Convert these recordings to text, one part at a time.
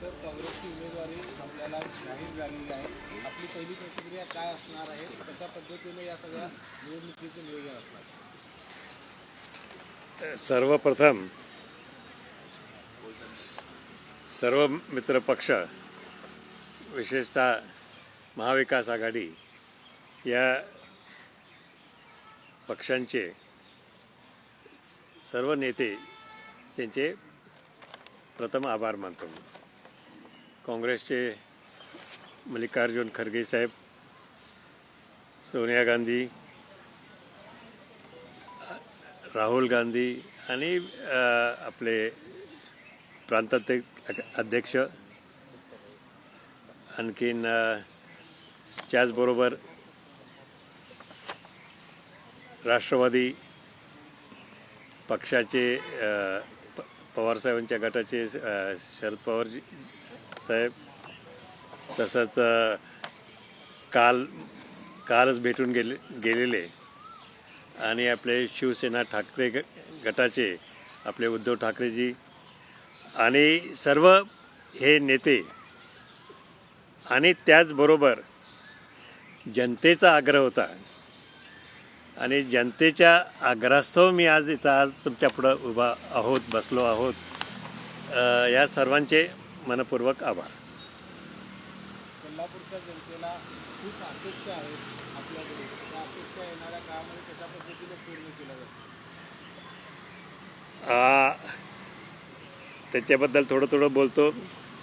तर काँग्रेसची उमेदवारी आपल्याला जाहीर झालेली आहे. आपली पहिली प्रतिक्रिया काय असणार आहे? कशा पद्धतीने या सगळ्या निवडणुकीचं नियोजन असणार सर्वप्रथम सर्व मित्र पक्ष विशेषतः महाविकास आघाडी या पक्षांचे सर्व नेते त्यांचे प्रथम आभार मानतो काँग्रेसचे मल्लिकार्जुन खरगे साहेब सोनिया गांधी राहुल गांधी आणि आपले प्रांताध्यक्ष अध्यक्ष आणखीन त्याचबरोबर राष्ट्रवादी पक्षाचे पवारसाहेबांच्या गटाचे शरद पवारजी साहेब तसंच काल कालच भेटून गेले गेलेले. आणि आपले शिवसेना ठाकरे ग गटाचे आपले उद्धव ठाकरेजी आणि सर्व हे नेते आणि त्याचबरोबर जनतेचा आग्रह होता. आणि जनतेच्या आग्रहास्तव मी आज इथं आज तुमच्या पुढं उभा आहोत बसलो आहोत. या सर्वांचे मनपूर्वक आभार. कोल्हापूरच्या जनतेला खूप अपेक्षा आहेत आपल्याकडे. त्या अपेक्षा येणाऱ्या काळामध्ये कशा पद्धतीने पूर्ण त्याच्याबद्दल थोडं थोडं बोलतो.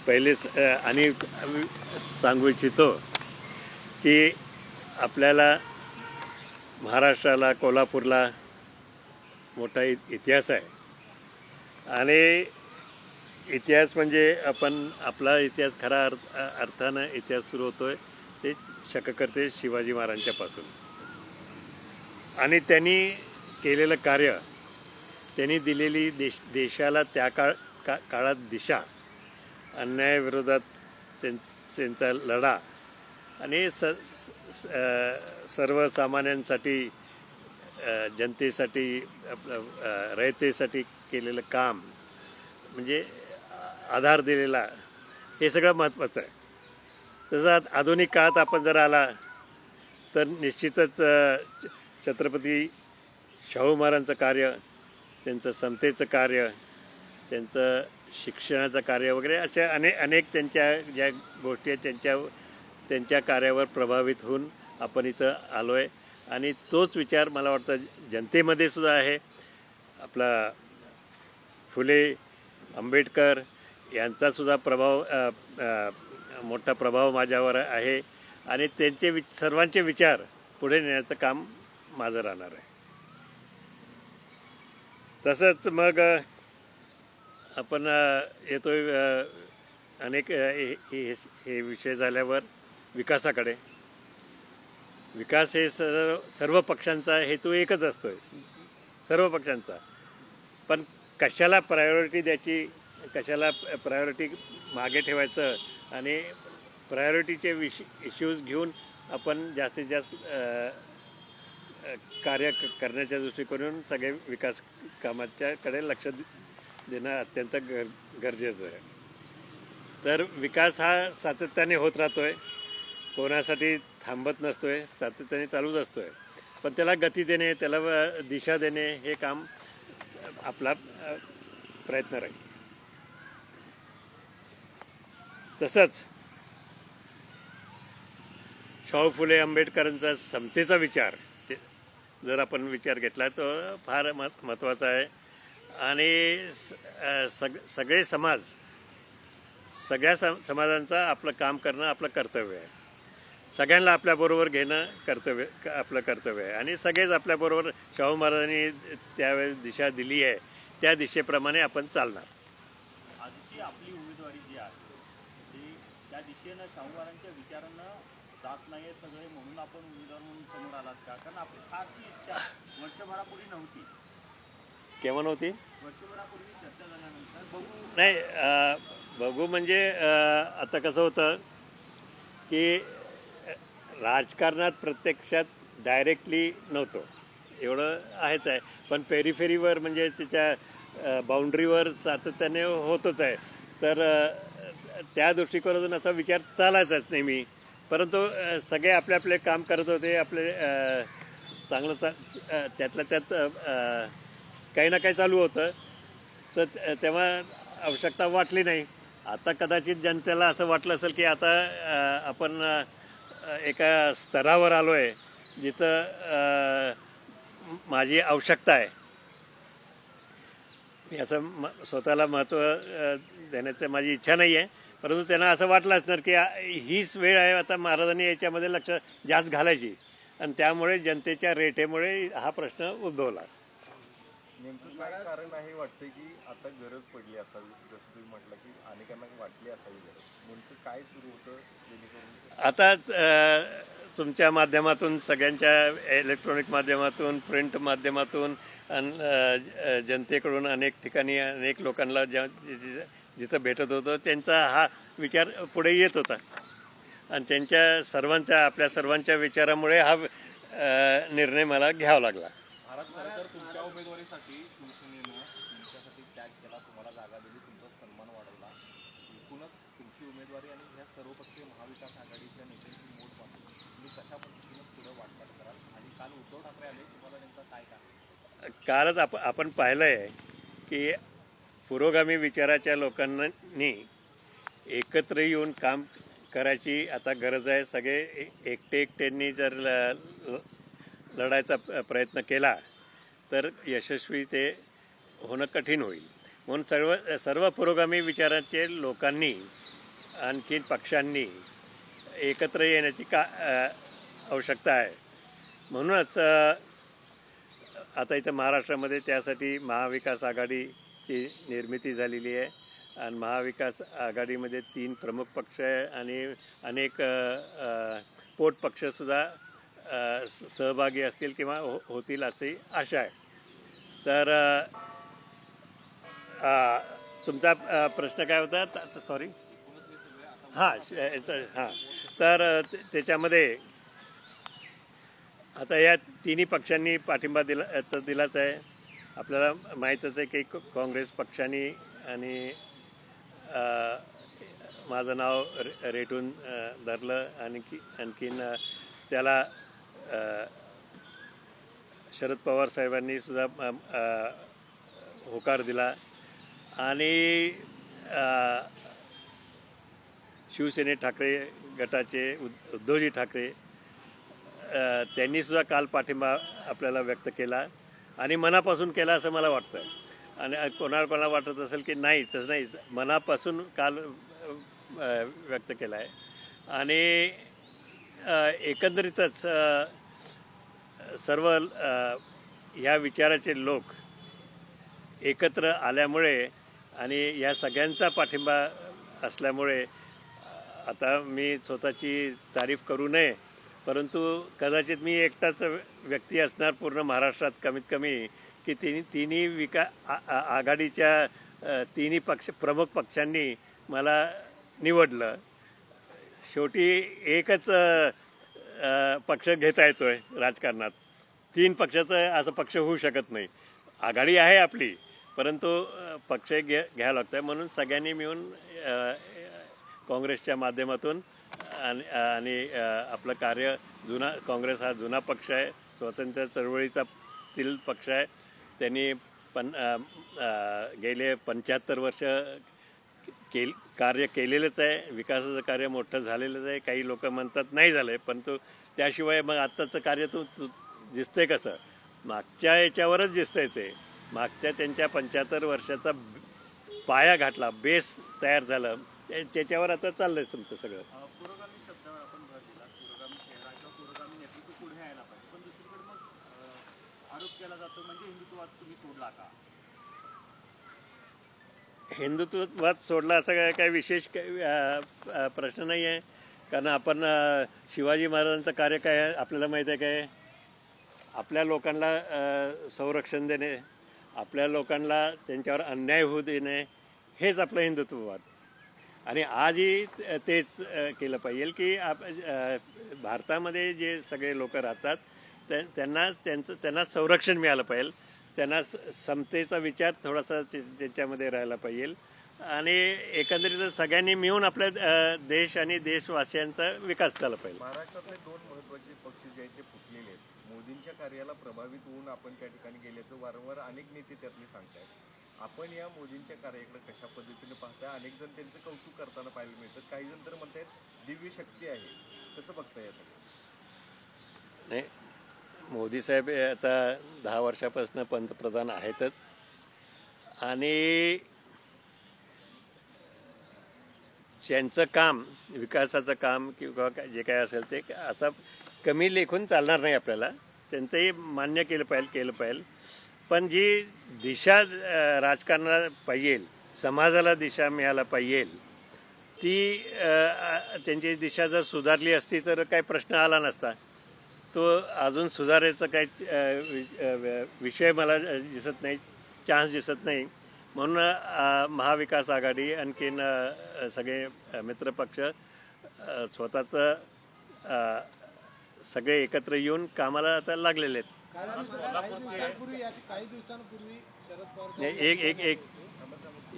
पहिले आणि सांगू इच्छितो की आपल्याला महाराष्ट्राला कोल्हापूरला मोठा इतिहास आहे. आणि इतिहास म्हणजे आपण आपला इतिहास खरा अर्थ अर्थानं इतिहास सुरू होतोय ते शककर्ते शिवाजी महाराजांच्यापासून. आणि त्यांनी केलेलं कार्य त्यांनी दिलेली देश देशाला त्या काळ का काळात दिशा अन्यायाविरोधात त्यां- त्यांचा लढा आणि स स- सर्वसामान्यांसाठी जनतेसाठी आपलं रयतेसाठी केलेलं काम. म्हणजे आधार दिलेला हे सगळं महत्त्वाचं आहे. तसं आधुनिक काळात आपण जर आला तर निश्चितच छ- छत्रपती शाहू महाराजांचं कार्य त्यांचं समतेचं कार्य त्यांचं शिक्षणाचं कार्य वगैरे अशा अनेक अनेक त्यांच्या ज्या गोष्टी आहेत त्यांच्या त्यांच्या कार्यावर प्रभावित होऊन आपण इथं आलो आहे आणि तोच विचार मला वाटतं जनतेमध्ये सुद्धा आहे. आपला फुले आंबेडकर यांचासुद्धा प्रभाव मोठा प्रभाव माझ्यावर आहे. आणि त्यांचे वि सर्वांचे विचार पुढे नेण्याचं काम माझं राहणार आहे. तसंच मग आपण येतो अनेक हे हे- हे विषय झाल्यावर विकासाकडे. विकास हे सर्व सर्व पक्षांचा हेतू एकच असतोय. सर्व पक्षांचा. पण कशाला प्रायोरिटी द्यायची कशाला प्रायोरिटी मागे ठेवायचं आणि प्रायोरिटीचे विश इश्यूज घेऊन आपण जास्तीत जास्त कार्य क- करण्याच्या दृष्टिकोनातून सगळे विकास कामाच्याकडे लक्ष देणं अत्यंत गर गरजेचं आहे. तर विकास हा सातत्याने होत राहतो आहे कोणासाठी थांबत नसतो आहे सातत्याने चालूच असतो आहे पण त्याला गती देणे त्याला दिशा देणे हे काम आपला प्रयत्न राहील. तसंच शाहू फुले आंबेडकरांचा समतेचा विचार जर आपण विचार घेतला तर फार म महत्त्वाचा आहे. आणि स- सग सगळे समाज सगळ्या सम समाजांचा आपलं काम करणं आपलं कर्तव्य आहे. सगळ्यांना आपल्याबरोबर घेणं कर्तव्य क- आपलं कर्तव्य आहे. आणि सगळेच आपल्याबरोबर शाहू महाराजांनी त्यावेळेस दिशा दिली आहे. त्या दिशेप्रमाणे आपण चालणार आजची आपली उमेदवारी जी आहे ती त्या दिशेनं शाहूवारांच्या विचारांना जात नाही सगळे म्हणून आपण उमेदवार म्हणून समोर आलात का? कारण आपली फारशी इच्छा वर्षभरापूर्वी नव्हती. केव्हा नव्हती? वर्षभरापूर्वी चर्चा झाल्यानंतर बघू. नाही अ, बघू म्हणजे अ, आता कसं होतं की राजकारणात प्रत्यक्षात डायरेक्टली नव्हतो. एवढं आहेच आहे. पण पेरीफेरीवर म्हणजे त्याच्या बाउंड्रीवर सातत्याने होतच आहे. तर अ, त्या दृष्टिकोनातून असा विचार चालायचाच नाही मी. परंतु सगळे आपले आपले काम करत होते आपले चांगलं चा त्यातल्या त्यात काही ना काही चालू होतं. तर तेव्हा आवश्यकता वाटली नाही. आता कदाचित जनतेला असं वाटलं असेल की आता आपण एका स्तरावर आलो आहे जिथं माझी आवश्यकता आहे. मी असं म स्वतःला महत्त्व देण्याचं माझी इच्छा नाही आहे परंतु त्यांना असं वाटलं असणार की हीच वेळ आहे आता महाराजांनी याच्यामध्ये लक्ष जास्त घालायची. आणि त्यामुळे जनतेच्या रेटेमुळे हा प्रश्न उद्भवला. नेमकं काय कारण आहे वाटतं की आता गरज पडली असावी जसं तुम्ही म्हटलं की अनेकांना वाटली असावी गरज. नेमकं काय सुरू होतं आता तुमच्या माध्यमातून सगळ्यांच्या इलेक्ट्रॉनिक माध्यमातून प्रिंट माध्यमातून जनतेकडून अनेक ठिकाणी अनेक लोकांना ज्या जिथं भेटत होतं त्यांचा हा विचार पुढे येत होता. आणि त्यांच्या सर्वांच्या आपल्या सर्वांच्या विचारामुळे हा निर्णय मला घ्यावा लागला. कालच आप आपण पाहिलं आहे की पुरोगामी विचाराच्या लोकांनी एकत्र येऊन काम करायची आता गरज आहे. सगळे एकटे एकट्यांनी जर ल- लढायचा प्रयत्न केला तर यशस्वी ते होणं कठीण होईल. म्हणून सर्व सर्व पुरोगामी विचारांचे लोकांनी आणखीन पक्षांनी एकत्र येण्याची का आवश्यकता आहे. म्हणूनच आता इथं महाराष्ट्रामध्ये त्यासाठी महाविकास आघाडी ची निर्मिती झालेली आहे. आणि महाविकास आघाडीमध्ये तीन प्रमुख पक्ष आहे आणि अनेक पोट पक्षसुद्धा स- सहभागी असतील किंवा हो होतील अशी आशा आहे. तर तुमचा प्रश्न काय होता? सॉरी हां श- हां. तर त्याच्यामध्ये आता या तिन्ही पक्षांनी पाठिंबा दिला तर दिलाच आहे. आपल्याला माहीतच आहे की काँग्रेस पक्षाने आणि माझं नाव रे- रेटून धरलं आणखी आणखीन त्याला शरद पवार साहेबांनी सुद्धा होकार दिला. आणि शिवसेने ठाकरे गटाचे उद्धवजी ठाकरे त्यांनीसुद्धा काल पाठिंबा आपल्याला व्यक्त केला. आणि मनापासून केला असं मला वाटतं. आणि कोणाला कोणाला वाटत असेल की नाही तसं नाही. मनापासून काल व्यक्त केला आहे आणि एकंदरीतच सर्व ह्या या विचाराचे लोक एकत्र आल्यामुळे आणि या सगळ्यांचा पाठिंबा असल्यामुळे आता मी स्वतःची तारीफ करू नये. परंतु कदाचित मी एकटाच व्यक्ती असणार पूर्ण महाराष्ट्रात कमीत कमी की तिन्ही तिन्ही विका आ- आघाडीच्या तिन्ही पक्ष प्रमुख पक्षांनी मला निवडलं. शेवटी एकच पक्ष घेता येतोय राजकारणात. तीन पक्षाचं असं पक्ष होऊ शकत नाही. आघाडी आहे आपली परंतु पक्ष घ्या घ्यावं लागतं म्हणून सगळ्यांनी मिळून काँग्रेसच्या माध्यमातून आणि आणि आपलं कार्य जुना काँग्रेस हा जुना पक्ष आहे स्वातंत्र्य चळवळीचा तील पक्ष आहे. त्यांनी पण गेले पंच्याहत्तर वर्ष केल कार्य केलेलंच आहे विकासाचं कार्य मोठं झालेलंच आहे काही लोक म्हणतात नाही झालं आहे पण तो त्याशिवाय मग आत्ताचं कार्य तू तू दिसतंय कसं? मागच्या याच्यावरच दिसतंय ते. मागच्या त्यांच्या पंच्याहत्तर वर्षाचा पाया घातला बेस तयार झालं त्याच्यावर आता चाललंय तुमचं सगळं अ, पुरोगामी शब्दावर आपण भर दिला पुरोगामी चेहरा किंवा पुरोगामी नेतृत्व पुढे यायला पाहिजे पण दुसरीकडे मग अ, आरोप केला जातो म्हणजे हिंदुत्ववाद तुम्ही सोडला का? हिंदुत्ववाद सोडला असा काय काय विशेष काही प्रश्न नाही आहे. कारण आपण शिवाजी महाराजांचं कार्य काय आहे? आपल्याला माहीत आहे काय? आपल्या लोकांना संरक्षण देणे आपल्या लोकांना त्यांच्यावर अन्याय होऊ देणे हेच आपलं हिंदुत्ववाद. आणि आजही तेच केलं पाहिजे की आप भारतामध्ये जे सगळे लोक राहतात त्या त्यांना त्यांचं त्यांना संरक्षण मिळालं पाहिजे. त्यांना स- समतेचा विचार थोडासा त्या- त्याच्यामध्ये राहायला पाहिजे. आणि एकंदरीत सगळ्यांनी मिळून आपल्या देश आणि देशवासियांचा विकास झाला पाहिजे. महाराष्ट्रातले दोन महत्त्वाचे पक्ष जे आहेत ते फुटलेले आहेत. मोदींच्या कार्याला प्रभावित होऊन आपण त्या ठिकाणी गेल्याचं वारंवार अनेक नेते त्यातले सांगतायत. आपण या मोदींच्या कार्याकडे कशा पद्धतीने पाहताय? अनेक जण त्यांचं कौतुक करताना पाहायला मिळतात. काही जण तर म्हणतायत दिव्य शक्ती आहे. कसं बघताय या सगळं नाही मोदी साहेब हे आता दहा वर्षापासून पंतप्रधान आहेतच. आणि ज्यांचं काम विकासाचं काम किंवा काय- जे काय असेल ते असं कमी लेखून चालणार नाही आपल्याला. त्यांचंही मान्य केलं पाहिजे केलं पाहिजे. पण जी दिशा राजकारणाला पाहिजे समाजाला दिशा मिळायला पाहिजे ती त्यांची दिशा जर सुधारली असती तर काही प्रश्न आला नसता. तो अजून सुधारायचा काही विषय मला दिसत नाही चान्स दिसत नाही. म्हणून महाविकास आघाडी आणखीन सगळे मित्रपक्ष स्वतःचं सगळे एकत्र येऊन कामाला आता लागलेले आहेत. एक एक एक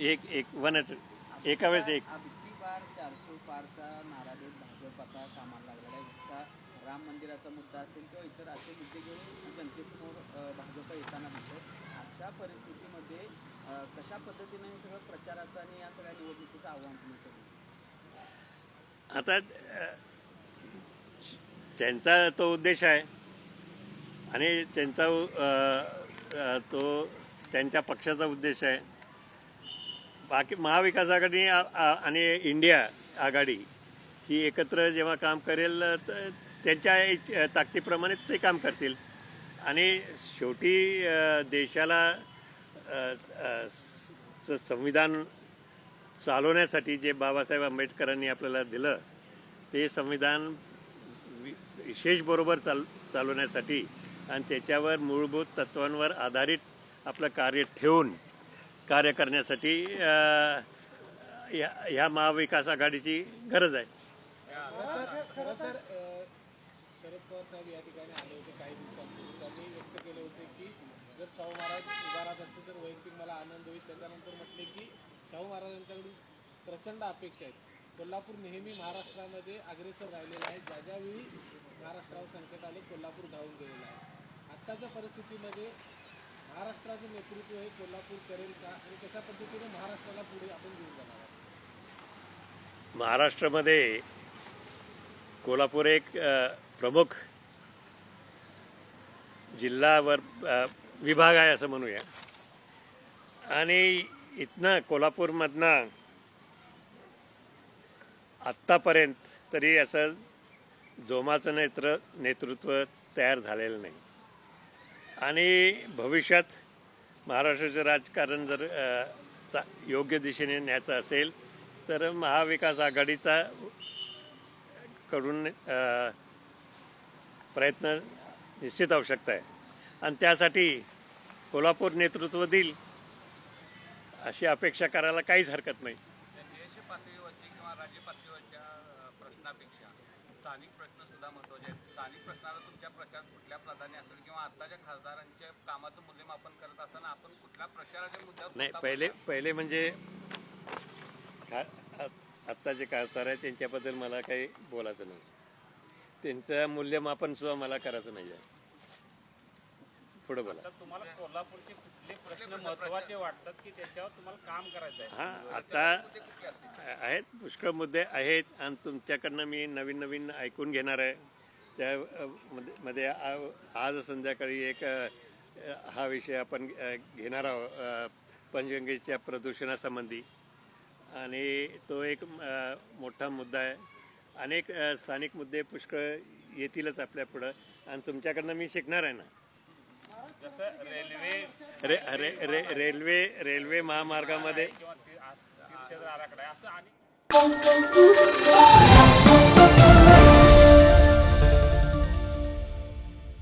एक एक वन एका वेळेस एक. राम मंदिराचा मुद्दा असेल किंवा इतर असे मुद्दे घेऊन जनतेसमोर भाजप येताना दिसतो अशा परिस्थितीमध्ये कशा पद्धतीने हे सगळं प्रचाराचं आणि या सगळ्या निवडणुकीचं आव्हान तुम्ही करू? आता त्यांचा तो उद्देश आहे. आणि त्यांचा तो त्यांच्या पक्षाचा उद्देश आहे. बाकी महाविकास आघाडी आणि इंडिया आघाडी ही एकत्र जेव्हा काम करेल तर त्यांच्या ताकदीप्रमाणे ते काम करतील. आणि शेवटी देशाला संविधान चालवण्यासाठी जे बाबासाहेब आंबेडकरांनी आपल्याला दिलं ते संविधान विशेष बरोबर चाल चालवण्यासाठी आणि त्याच्यावर मूलभूत तत्वांवर आधारित आपलं कार्य ठेवून कार्य करण्यासाठी ह्या ह्या महाविकास आघाडीची गरज आहे. पवार साहेब या ठिकाणी आले होते काही दिवसांपूर्वी. त्यांनी व्यक्त केले होते की जर शाहू महाराज उभारात असते तर वैयक्तिक मला आनंद होईल. त्याच्यानंतर म्हटले की शाहू महाराजांच्याकडून प्रचंड अपेक्षा आहेत. कोल्हापूर नेहमी महाराष्ट्रामध्ये अग्रेसर राहिलेलं आहे. ज्या ज्यावेळी महाराष्ट्रावर संकट आले कोल्हापूर धावून गेलेलं आहे. आत्ताच्या परिस्थितीमध्ये महाराष्ट्राचं नेतृत्व हे कोल्हापूर करेल का आणि कशा पद्धतीने महाराष्ट्राला पुढे आपण घेऊन जाणार आहोत? महाराष्ट्रामध्ये कोल्हापूर एक प्रमुख जिल्हावर विभाग आहे असं म्हणूया. आणि इथनं कोल्हापूरमधनं आत्तापर्यंत तरी असं जोमाचं नेत्र नेतृत्व तयार झालेलं नाही. आणि भविष्यात महाराष्ट्राचं राजकारण जर चा योग्य दिशेने न्यायचं असेल तर महाविकास आघाडीचा कडून प्रयत्न निश्चित आवश्यकता आहे. आणि त्यासाठी कोल्हापूर नेतृत्व देईल अशी अपेक्षा करायला काहीच हरकत नाही. स्थानिक प्रश्न सुद्धा महत्त्वाचे आहेत. स्थानिक प्रश्नाला तुमच्या प्रचार कुठल्या प्राधान्य असेल किंवा खासदारांच्या कामाचं मूल्यमापन करत असताना आपण कुठल्या प्रचाराच्या मुद्द्यावर नाही पहिले पहिले म्हणजे आत्ता जे खासदार आहे त्यांच्याबद्दल मला काही बोलायचं नाही. त्यांचं मूल्यमापन सुद्धा मला करायचं नाही आहे पुढं बोला. तुम्हाला कोल्हापूरचे कुठले प्रश्न महत्त्वाचे वाटतात की त्याच्यावर तुम्हाला काम करायचं आहे? हां आता आहेत पुष्कळ मुद्दे आहेत आणि तुमच्याकडनं मी नवीन नवीन ऐकून घेणार आहे. त्या मध्ये- आज संध्याकाळी एक हा विषय आपण घेणार आहोत पंचगंगेच्या प्रदूषणासंबंधी. आणि तो एक मोठा मुद्दा आहे. अनेक स्थानिक मुद्दे पुष्कळ येतीलच आपल्या पुढं. आणि तुमच्याकडनं मी शिकणार आहे ना. रेल्वे रे रे रे रेल्वे रेल्वे महामार्गामध्ये